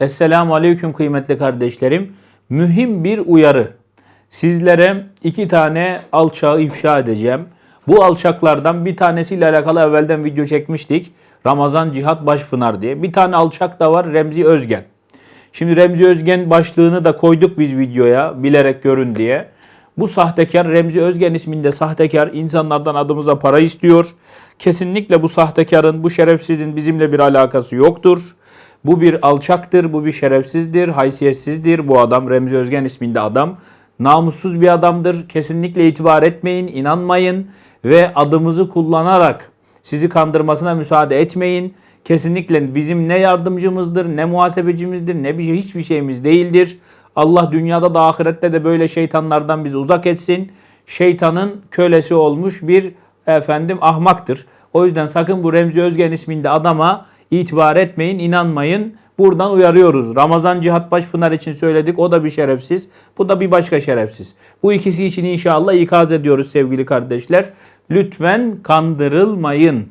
Esselamu Aleyküm kıymetli kardeşlerim. Mühim bir uyarı. Sizlere iki tane alçağı ifşa edeceğim. Bu alçaklardan bir tanesiyle alakalı evvelden video çekmiştik. Ramazan Cihat Başpınar diye. Bir tane alçak da var Remzi Özgen. Şimdi Remzi Özgen başlığını da koyduk biz videoya bilerek görün diye. Bu sahtekar Remzi Özgen isminde sahtekar insanlardan adımıza para istiyor. Kesinlikle bu sahtekarın, bu şerefsizin bizimle bir alakası yoktur. Bu bir alçaktır, bu bir şerefsizdir, haysiyetsizdir. Bu adam Remzi Özgen isminde adam. Namussuz bir adamdır. Kesinlikle itibar etmeyin, inanmayın ve adımızı kullanarak sizi kandırmasına müsaade etmeyin. Kesinlikle bizim ne yardımcımızdır, ne muhasebecimizdir, ne bir şey, hiçbir şeyimiz değildir. Allah dünyada da ahirette de böyle şeytanlardan bizi uzak etsin. Şeytanın kölesi olmuş bir efendim ahmaktır. O yüzden sakın bu Remzi Özgen isminde adama itibar etmeyin, inanmayın. Buradan uyarıyoruz. Ramazan Cihat Başpınar için söyledik. O da bir şerefsiz. Bu da bir başka şerefsiz. Bu ikisi için inşallah ikaz ediyoruz sevgili kardeşler. Lütfen kandırılmayın.